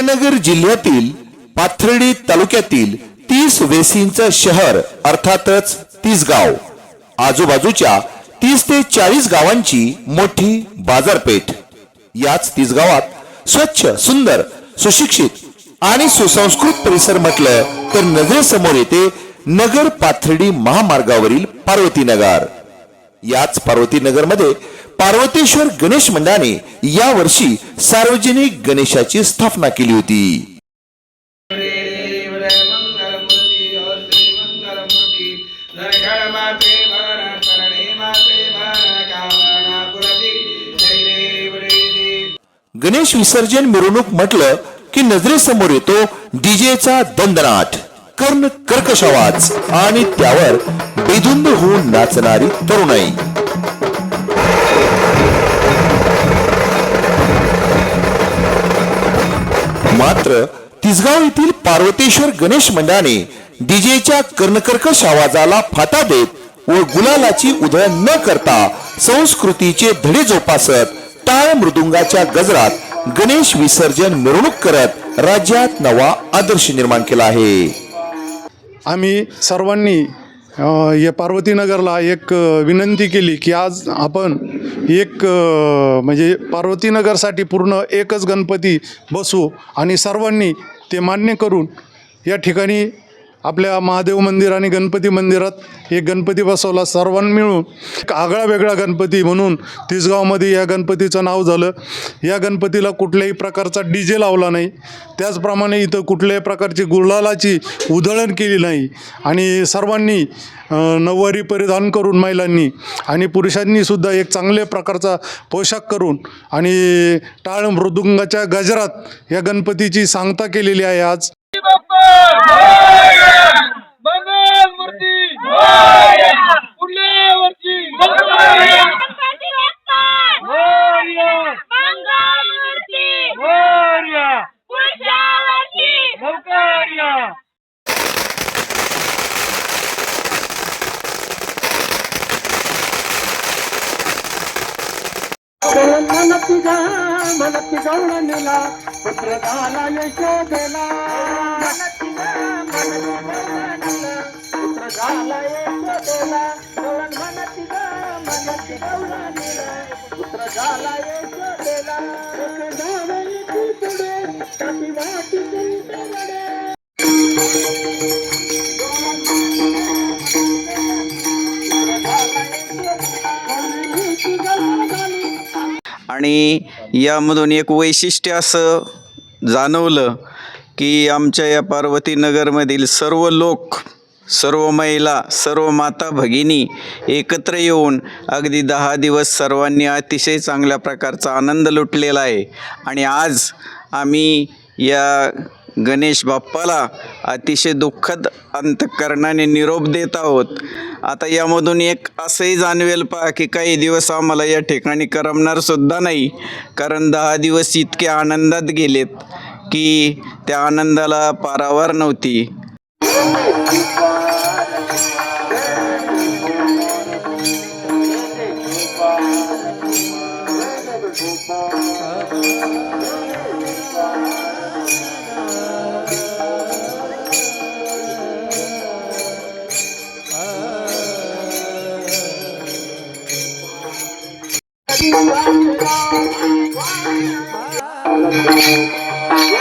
विजयनगर जिल्ह्यातील पाथर्डी तालुक्यातील तीस वेसींचं शहर अर्थातच तीस गाव. आजूबाजूच्या तीस ते चाळीस गावांची मोठी बाजारपेठ. याच तीस गावात स्वच्छ सुंदर सुशिक्षित आणि सुसंस्कृत परिसर म्हटलं तर नजरेसमोर येते नगर पाथर्डी महामार्गावरील पार्वती नगर याच पार्वती नगरमध्ये पार्वतेश्वर गणेश मंडळाने या वर्षी सार्वजनिक गणेशाची स्थापना केली होती. गणेश विसर्जन मिरवणूक म्हटलं की नजरेसमोर येतो डीजेचा दंदनाट कर्ण कर्कश आवाज आणि त्यावर बेधुंद होऊन नाचणारी तरुणाई. मात्र तिसगाव येथील पार्वतेश्वर गणेश मंडळाने डीजेच्या कर्णकर्कश आवाजाला फाटा देत व गुलालाची उधळण न करता संस्कृतीचे धडे जोपासत टाळ मृदुंगाच्या गजरात गणेश विसर्जन मिरवणूक करत राज्यात नवा आदर्श निर्माण केला आहे. आम्ही सर्वांनी या पार्वतीनगरला एक विनंती केली की आज आपण एक म्हणजे पार्वतीनगरसाठी पूर्ण एकच गणपती बसवू आणि सर्वांनी ते मान्य करून या ठिकाणी आपल्या महादेव मंदिर आणि गणपती मंदिरात एक गणपती बसवला सर्वांनी मिळून एक आगळा वेगळा गणपती म्हणून तिसगावमध्ये या गणपतीचं नाव झालं. या गणपतीला कुठल्याही प्रकारचा डी जे लावला नाही. त्याचप्रमाणे इथं कुठल्याही प्रकारची गुलालाची उधळण केली नाही. आणि सर्वांनी नववारी नऊवारी परिधान करून महिलांनी आणि पुरुषांनीसुद्धा एक चांगल्या प्रकारचा पोशाख करून आणि टाळ मृदुंगाच्या गजरात या गणपतीची सांगता केलेली आहे आज. मंगल बाप्पा मंगलमूर्ती पुढच्या वर्षी मनती गा पुत्र झाला यशोदेला आणि यामधून एक वैशिष्ट्य असं जाणवलं की आमच्या या पार्वतीनगरमधील सर्व लोक सर्व महिला सर्व माता भगिनी एकत्र येऊन अगदी दहा दिवस सर्वांनी अतिशय चांगल्या प्रकारचा आनंद लुटलेला आहे. आणि आज आम्ही या गणेश बाप्पाला अतिशय दुःखद अंतकरणाने निरोप देत आहोत. आता यामधून एक असंही जाणवेल पहा की काही दिवस आम्हाला या ठिकाणी करमणार सुद्धा नाही कारण दहा दिवस इतके आनंदात गेलेत. की त्या आनंदाला पारावार नव्हती.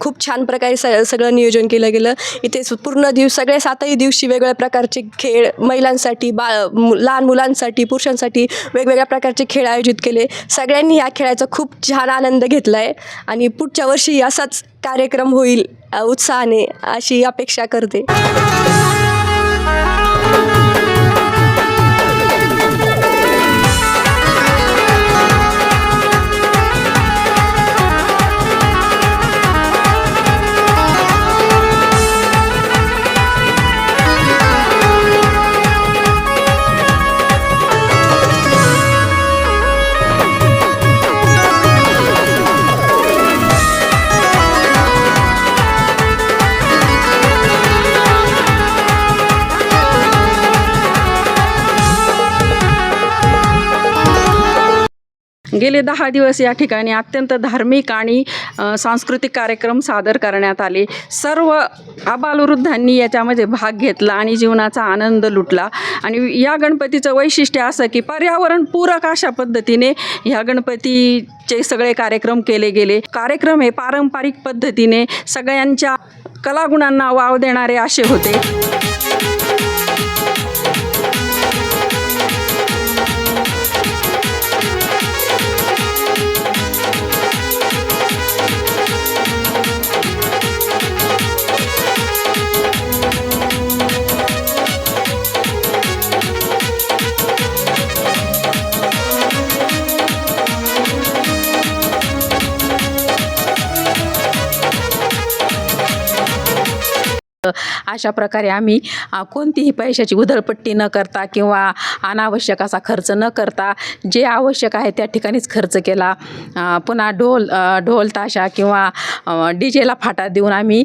खूप छान प्रकारे स सगळं नियोजन केलं गेलं. इथे पूर्ण दिवस सगळ्या सातही दिवशी वेगवेगळ्या प्रकारचे खेळ महिलांसाठी बा लहान मुलांसाठी पुरुषांसाठी वेगवेगळ्या प्रकारचे खेळ आयोजित केले. सगळ्यांनी या खेळाचा खूप छान आनंद घेतला आहे आणि पुढच्या वर्षी असाच कार्यक्रम होईल उत्साहाने अशी अपेक्षा करते. गेले दहा दिवस या ठिकाणी अत्यंत धार्मिक आणि सांस्कृतिक कार्यक्रम सादर करण्यात आले. सर्व आबालवृद्धांनी याच्यामध्ये भाग घेतला आणि जीवनाचा आनंद लुटला. आणि या गणपतीचं वैशिष्ट्य असं की पर्यावरणपूरक अशा पद्धतीने ह्या गणपतीचे सगळे कार्यक्रम केले गेले. कार्यक्रम हे पारंपरिक पद्धतीने सगळ्यांच्या कलागुणांना वाव देणारे असे होते. अशा प्रकारे आम्ही कोणतीही पैशाची उधळपट्टी न करता किंवा अनावश्यक असा खर्च न करता जे आवश्यक आहे त्या ठिकाणीच खर्च केला. पुन्हा ढोल ढोल ताशा किंवा डी जेला फाटा देऊन आम्ही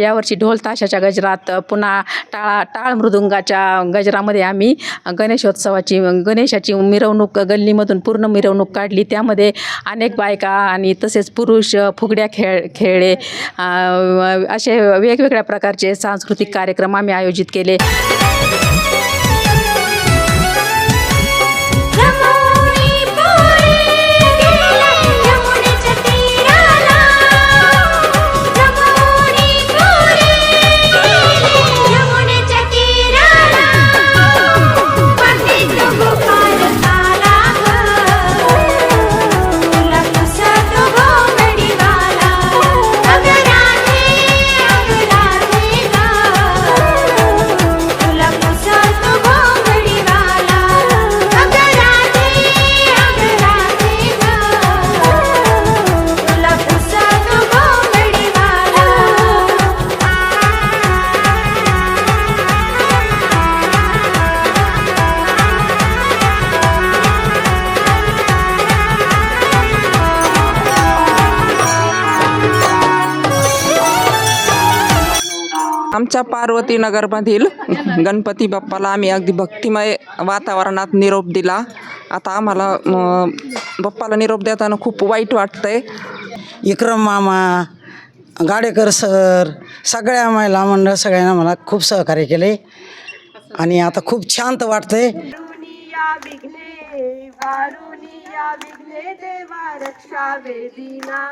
यावर्षी ढोल ताशाच्या गजरात पुन्हा टाळा टाळ मृदुंगाच्या गजरामध्ये आम्ही गणेशोत्सवाची गणेशाची मिरवणूक गल्लीमधून पूर्ण मिरवणूक काढली. त्यामध्ये अनेक बायका आणि तसेच पुरुष फुगड्या खेळ खेळले असे वेगवेगळ्या प्रकारचे सांस्कृतिक कार्यक्रम आम्ही आयोजित केले. आमच्या पार्वती नगरमधील गणपती बाप्पाला आम्ही अगदी भक्तिमय वातावरणात निरोप दिला. आता आम्हाला बाप्पाला निरोप देताना खूप वाईट वाटतंय. विक्रम मामा गाडेकर सर सगळ्या महिला मंडळ सगळ्यांना मला खूप सहकार्य केले आणि आता खूप शांत वाटतंय. देवा रक्षा वेदिना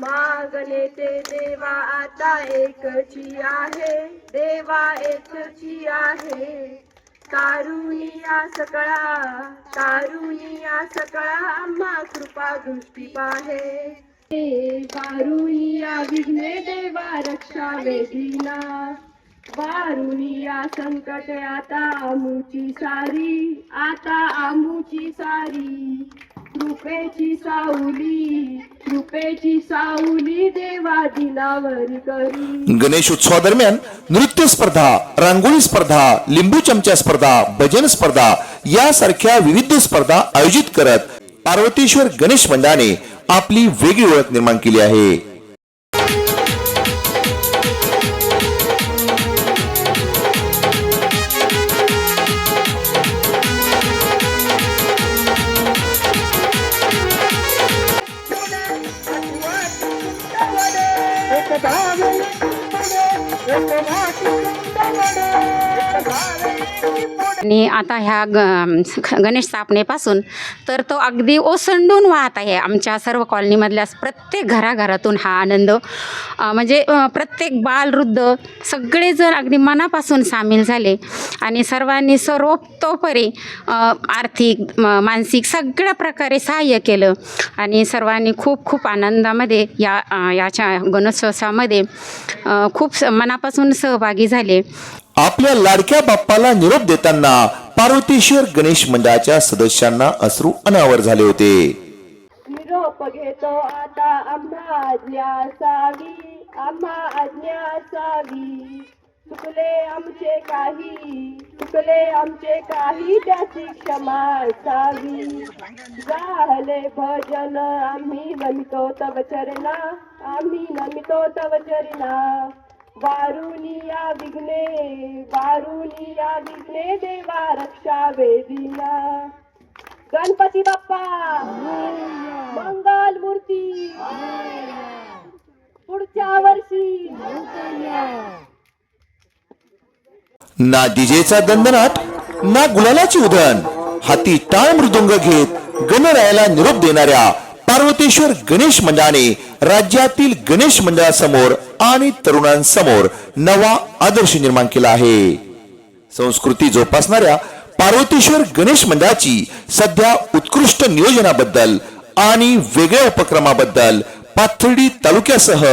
मागणे ते देवा आता एकची आहे. देवा एकची आहे. तारुणिया सकळा तारुणिया सकळा आम्हा कृपा दृष्टी पाहे. वारुणिया विघ्ने देवा रक्षा वेदिना वारुणिया संकट आता आमूची सारी आता आमूची सारी. कृपेची साऊली कृपेची साऊली देवा दिलावर करी. गणेशोत्सवादरम्यान नृत्य स्पर्धा रांगोळी स्पर्धा लिंबू चमचा स्पर्धा भजन स्पर्धा यासारख्या विविध स्पर्धा आयोजित करत पार्वतीश्वर गणेश मंडळाने आपली वेगळी ओळख निर्माण केली आहे. आणि आता ह्या ग गणेश स्थापनेपासून तर तो अगदी ओसंडून वाहत आहे आमच्या सर्व कॉलनीमधल्या प्रत्येक घराघरातून हा आनंद. म्हणजे प्रत्येक बालवृद्ध सगळेजण अगदी मनापासून सामील झाले आणि सर्वांनी सर्वतोपरी आर्थिक मानसिक सगळ्या प्रकारे सहाय्य केलं आणि सर्वांनी खूप खूप आनंदामध्ये या याच्या गणोत्सवामध्ये खूप स- मनापासून सहभागी झाले. आपल्या लाडक्या बाप्पाला निरोप देताना पार्वतीश्वर गणेश मंडळाच्या सदस्यांना अश्रू अनावर झाले होते. निरोप घेतो आता आम्हा आज्ञा असावी आम्हा आज्ञा असावी चुकले आमचे काही चुकले आमचे काही त्याची क्षमा असावी झाले भजन आम्ही नमितो तव चरणा आम्ही नमितो तव चरणा. वारुनिया विघ्ने वारुनिया विघ्ने देवा रक्षा वेदिना. गणपती बाप्पा मंगल मूर्ती पुढच्या वर्षी. ना डीजेचा दंदनाट ना गुलालाची उधळण. हाती टाळ मृदुंग घेत गणरायाला निरोप देणाऱ्या पार्वतेश्वर गणेश मंडळाने राज्यातील गणेश मंडळासमोर आणि तरुणांसमोर नवा आदर्श निर्माण केला आहे. संस्कृती जोपासणाऱ्या पार्वतीश्वर गणेश मंडळाची सध्या उत्कृष्ट नियोजनाबद्दल आणि वेगळ्या उपक्रमाबद्दल पाथर्डी तालुक्यासह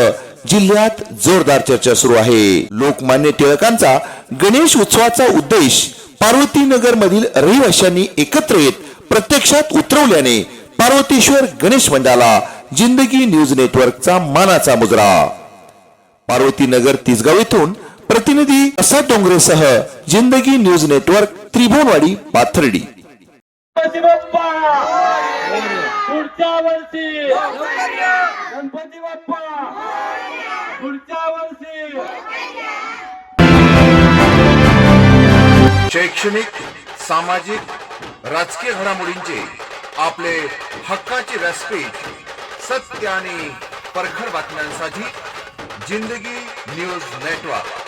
जिल्ह्यात जोरदार चर्चा सुरू आहे. लोकमान्य टिळकांचा गणेश उत्सवाचा उद्देश पार्वतीनगर मधील रहिवाशांनी एकत्र येत प्रत्यक्षात उतरवल्याने पार्वतीश्वर गणेश मंडळाला जिंदगी न्यूज नेटवर्कचा मानाचा मुजरा. पार्वतीनगर तिसगाव येथून प्रतिनिधी असा डोंगरेसह जिंदगी न्यूज नेटवर्क त्रिभुवनवाडी पाथर्डी. पुढच्या वर्षी! गणपती बाप्पा पुढच्या वर्षी! शैक्षणिक सामाजिक राजकीय घडामोडींचे आपले हक्काची व्यासपीठ सत्य आणि परखड बातम्यांसाठी जिंदगी न्यूज नेटवर्क.